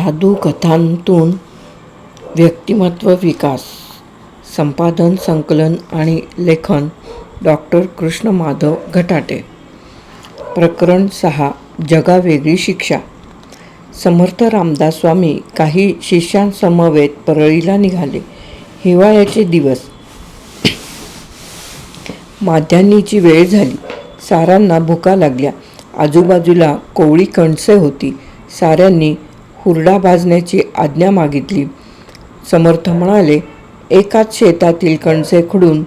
साधू कथांतून व्यक्तिमत्व विकास संपादन संकलन आणि लेखन डॉक्टर कृष्ण माधव घटाटे. प्रकरण सहा जगावेगळी शिक्षा. समर्थ रामदास स्वामी काही शिष्यांसमवेत परळीला निघाले. हिवाळ्याचे दिवस. माध्यान्नीची वेळ झाली. सारांना भुका लागल्या. आजूबाजूला कोवळी कणसे होती. साऱ्यांनी हुरडा भाजण्याची आज्ञा मागितली. समर्थ म्हणाले एकाच शेतातील कणसे खुडून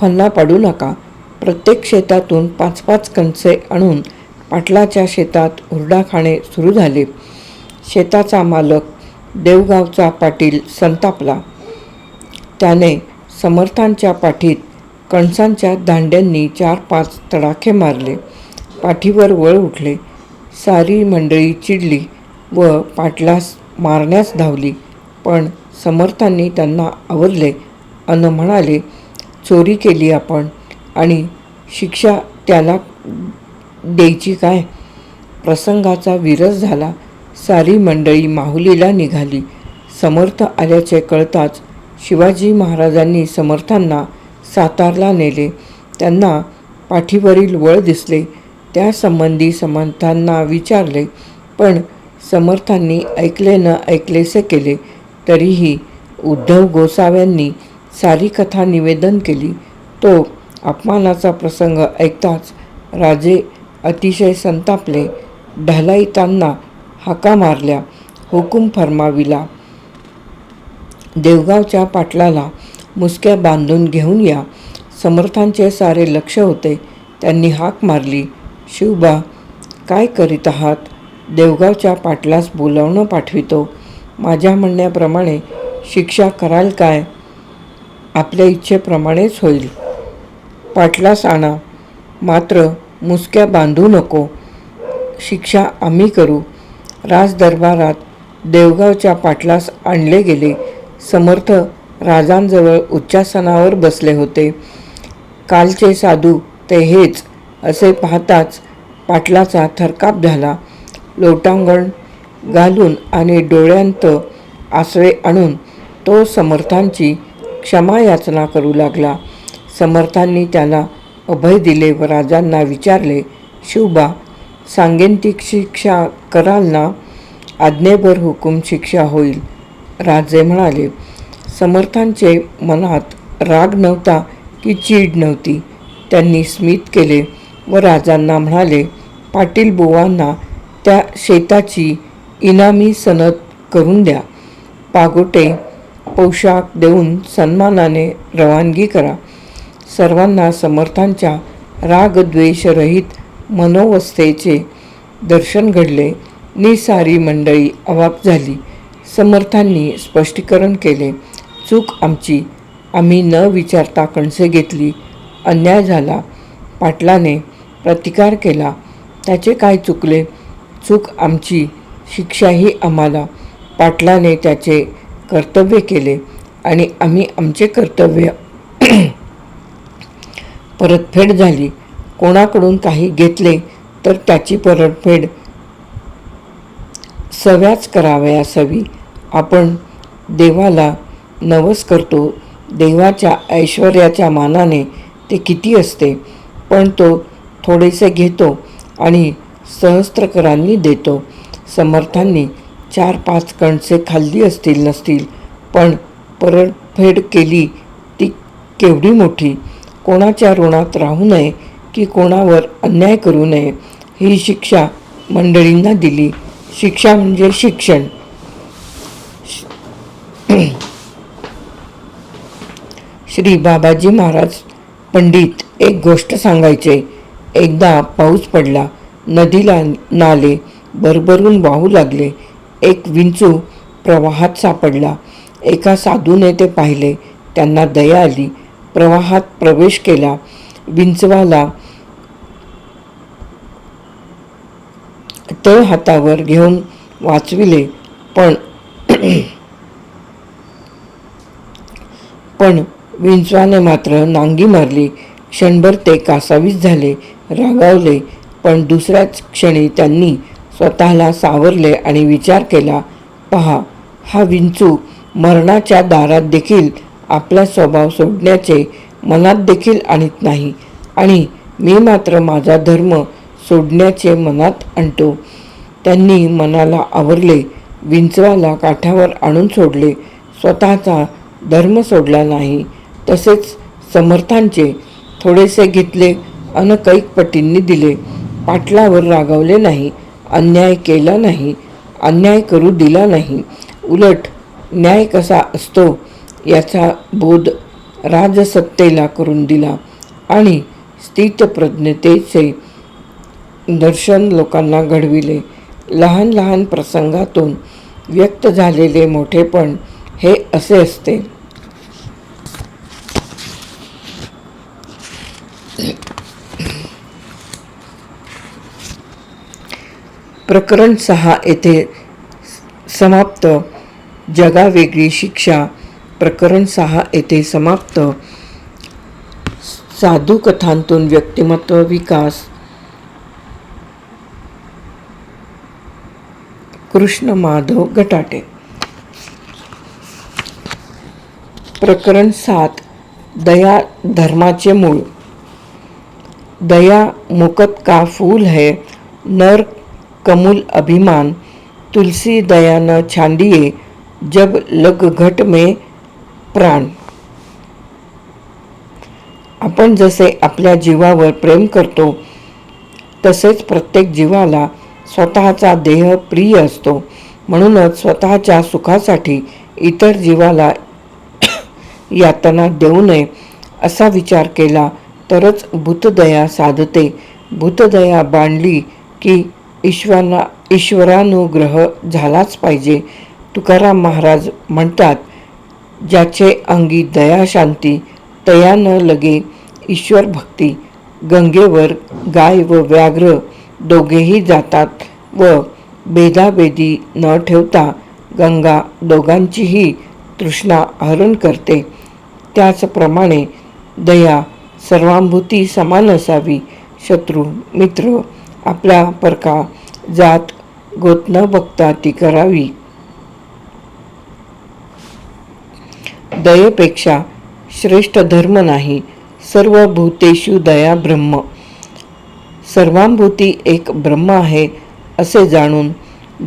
फल्ला पाडू नका. प्रत्येक शेतातून पाच पाच कणसे आणून पाटलाच्या शेतात हुरडा खाणे सुरू झाले. शेताचा मालक देवगावचा पाटील संतापला. त्याने समर्थांच्या पाठीत कणसांच्या दांड्यांनी चार पाच तडाखे मारले. पाठीवर वळ उठले. सारी मंडळी चिडली. व पाटलास मारण्यास धावली. पण समर्थांनी त्यांना आवरले अन म्हणाले चोरी केली आपण आणि शिक्षा त्याला द्यायची काय? प्रसंगाचा विरस झाला. सारी मंडळी माहुलीला निघाली. समर्थ आल्याचे कळताच शिवाजी महाराजांनी समर्थांना सातारला नेले. त्यांना पाठीवरील वळ दिसले. त्यासंबंधी समर्थांना विचारले. पण समर्थांनी ऐकले न ऐकलेसे केले तरीही उद्धव गोसाव्यांनी सारी कथा निवेदन केली. तो अपमानाचा प्रसंग ऐकताच राजे अतिशय संतापले. ढलाईतांना हाका मारल्या हुकूम फरमाविला देवगावच्या पाटलाला मुसक्या बांधून घेऊन या. समर्थांचे सारे लक्ष होते. त्यांनी हाक मारली. शिवबा काय करीत आहात? देवगावच्या पाटलास बोलावणं पाठवितो. माझ्या म्हणण्याप्रमाणे शिक्षा कराल काय? आपल्या इच्छेप्रमाणेच होईल. पाटलास आणा. मात्र मुसक्या बांधू नको. शिक्षा आम्ही करू. राजदरबारात देवगावच्या पाटलास आणले गेले. समर्थ राजांजवळ उच्चासनावर बसले होते. कालचे साधू ते हेच असे पाहताच पाटलाचा थरकाप झाला. लोटांगण घालून आणि डोळ्यांत आसवे आणून तो समर्थांची क्षमा याचना करू लागला. समर्थांनी त्याला अभय दिले व राजांना विचारले शिवबा सांगेन ती शिक्षा कराल ना आज्ञेवर हुकूम शिक्षा होईल. राजे म्हणाले समर्थांचे मनात राग नव्हता की चीड नव्हती. त्यांनी स्मित केले व राजांना म्हणाले पाटील बुवांना त्या शेताची इनामी सनद करून द्या. पागोटे पोशाख देऊन सन्मानाने रवानगी करा. सर्वांना समर्थांच्या रागद्वेषरहित मनोवस्थेचे दर्शन घडले. निसारी मंडळी अवाप झाली. समर्थांनी स्पष्टीकरण केले. चूक आमची. आम्ही न विचारता कणसे घेतली. अन्याय झाला. पाटलाने प्रतिकार केला. त्याचे काय चुकले? चूक आमची शिक्षाही आम्हाला पाटलाने त्याचे कर्तव्य केले आणि आम्ही आमचे कर्तव्य परतफेड झाली. कोणाकडून काही घेतले तर त्याची परतफेड सव्याच करावयास हवी आपण देवाला नवस करतो. देवाच्या ऐश्वर्याच्या मानाने ते किती असते पण तो थोडेसे घेतो आणि सहस्त्रकरांनी देतो. समर्थांनी चार पाच कणसे खाल्ली असतील नसतील पण परतफेड केली ती केवढी मोठी. कोणाच्या ऋणात राहू नये की कोणावर अन्याय करू नये ही शिक्षा मंडळींना दिली. शिक्षा म्हणजे शिक्षण. श्री बाबाजी महाराज पंडित एक गोष्ट सांगायचे. एकदा पाऊस पडला. नदीला नाले भरभरून वाहू लागले. एक विंचू प्रवाहात सापडला. एका साधूने ते पाहिले. त्यांना दया आली. प्रवाहात प्रवेश केला. विंचवाला तळ हातावर घेऊन वाचविले. पण पण विंचवाने मात्र नांगी मारली. क्षणभर ते कासावीस झाले. रागावले. पण दुसऱ्याच क्षणी त्यांनी स्वतःला सावरले आणि विचार केला पहा हा विंचू मरणाच्या दारात देखील आपला स्वभाव सोडण्याचे मनात देखील आणत नाही आणि मी मात्र माझा धर्म सोडण्याचे मनात आणतो. त्यांनी मनाला आवरले विंचवाला काठावर आणून सोडले. स्वतःचा धर्म सोडला नाही तसेच समर्थांचे थोडेसे घेतले अन कैक पटींनी दिले. पाटलावर रागावले नाही अन्याय केला नाही अन्याय करू दिला नाही. उलट न्याय कसा असतो याचा बोध राजसत्तेला करून दिला आणि स्थितप्रज्ञतेचे दर्शन लोकांना घडविले. लहान लहान प्रसंगातून व्यक्त झालेले मोठेपण हे असे असते. प्रकरण सहा येथे समाप्त. जगावेगळी शिक्षा. प्रकरण सहा येथे समाप्त. साधू कथांतून व्यक्तिमत्व विकास. कृष्ण माधव गटाटे. प्रकरण सात. दया धर्माचे मूळ. दया मुकत का फूल है? नर कमूल अभिमान तुलसी दयान छांडिये जब लग घट में प्राण। आपण जसे आपल्या जीवावर प्रेम करतो तसेच प्रत्येक जीवाला स्वतःचा देह प्रिय असतो. म्हणूनच स्वतःच्या सुखासाठी इतर जीवाला यातना देऊ नये असा विचार केला तरच भूतदया साधते. भूतदया बांधली की ईश्वराला ईश्वरानुग्रह झालाच पाहिजे. तुकाराम महाराज म्हणतात ज्याचे अंगी दया शांती तया न लगे ईश्वर भक्ती गंगेवर गाय व व्याघ्र दोघेही जातात व बेदाबेदी न ठेवता गंगा दोघांचीही तृष्णा हरण करते. त्याचप्रमाणे दया सर्वांभूती समान असावी शत्रू मित्र आपला परका जात गोत न बघता ती करावी. दयेपेक्षा श्रेष्ठ धर्म नाही सर्व भूतेषु दया ब्रह्म. सर्वांभूती एक ब्रह्म आहे असे जाणून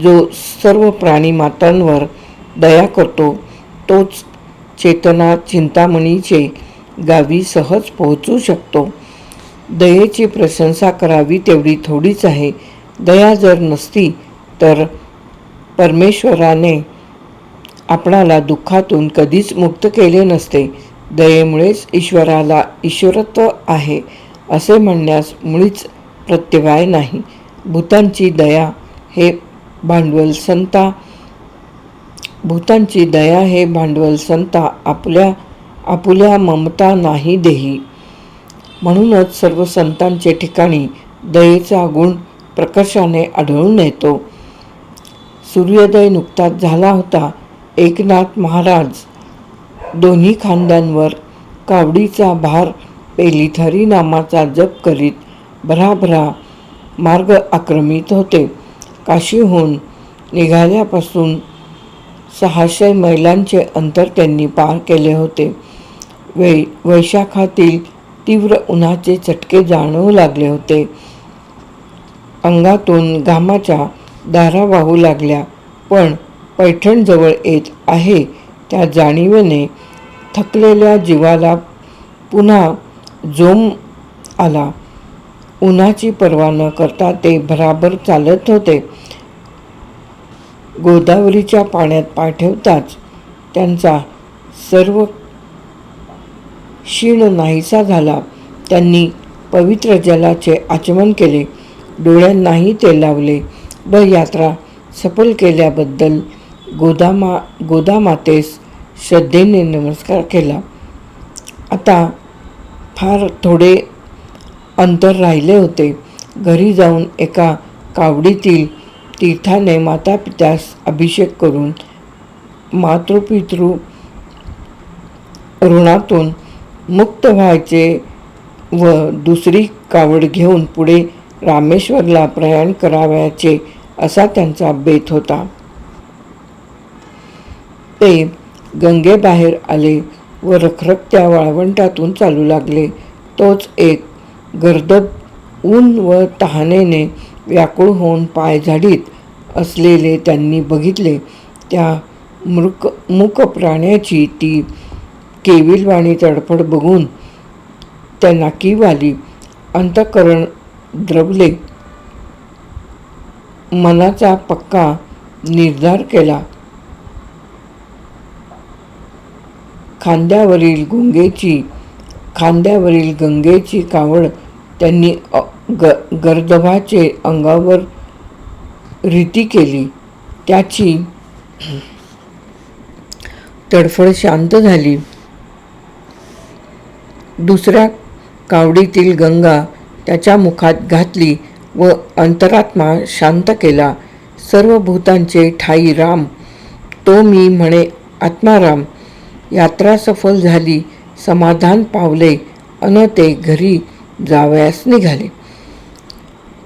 जो सर्व प्राणी मातांवर दया करतो तोच चेतना चिंतामणीचे गावी सहज पोहोचू शकतो. दयेची प्रशंसा करावी तेवढी थोडीच आहे. दया जर नसती तर परमेश्वराने आपणाला दुःखातून कधीच मुक्त केले नसते. दयेमुळेच ईश्वराला ईश्वरत्व आहे असे म्हणण्यास मुळीच प्रत्यवाय नाही. भूतांची दया हे भांडवल संता भूतांची दया हे भांडवल संता आपल्या आपुल्या ममता नाही देही. म्हणूनच सर्व संतांचे ठिकाणी दयेचा गुण प्रकर्षाने आढळून येतो. सूर्योदय नुकताच झाला होता. एकनाथ महाराज दोन्ही खांद्यांवर कावडीचा भार पेलीत हरिनामाचा जप करीत भराभरा मार्ग आक्रमित होते. काशीहून निघाल्यापासून सहाशे मैलांचे अंतर त्यांनी पार केले होते. वै वैशाखातील तीव्र उन्हाचे चटके जाणवू लागले होते. अंगातून घामाच्या दारा वाहू लागल्या. पण पैठणजवळ येत आहे त्या जाणीवेने थकलेल्या जीवाला पुन्हा जोम आला. उन्हाची पर्वा न करता ते भराभर चालत होते. गोदावरीच्या पाण्यात पाय ठेवताच त्यांचा सर्व क्षीण नाहीसा झाला. त्यांनी पवित्र जलाचे आचमन केले. डोळ्यांनाही ते लावले. व यात्रा सफल केल्याबद्दल गोदामा गोदामातेस श्रद्धेने नमस्कार केला. आता फार थोडे अंतर राहिले होते. घरी जाऊन एका कावडीतील तीर्थाने माता पित्यास अभिषेक करून मातृपितृ ऋणातून मुक्त व्हायचे व दुसरी कावड घेऊन पुढे रामेश्वरला प्रयाण करावयाचे असा त्यांचा बेत होता. ते गंगेबाहेर आले व रखरखत्या वाळवंटातून चालू लागले. तोच एक गर्दब ऊन व तहानेने व्याकुळ होऊन पाय झाडीत असलेले त्यांनी बघितले. त्या मृक मूक प्राण्याची ती केविलवाणी तडफड बघून त्यांना कीव आली. अंतकरण द्रवले. मनाचा पक्का निर्धार केला. खांद्यावरील गुंगेची खांद्यावरील गंगेची कावड त्यांनी ग गर्दभाचे अंगावर रीती केली. त्याची तडफड शांत झाली. दुसऱ्या कावडीतील गंगा त्याच्या मुखात घातली व अंतरात्मा शांत केला. सर्व भूतांचे ठाई राम तो मी म्हणे आत्माराम यात्रा सफल झाली समाधान पावले अन ते घरी जावयास निघाले.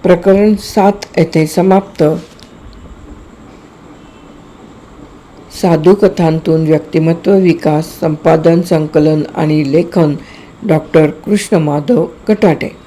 प्रकरण सात येथे समाप्त. साधू कथांतून व्यक्तिमत्व विकास संपादन संकलन आणि लेखन डॉक्टर कृष्ण माधव कटाटे.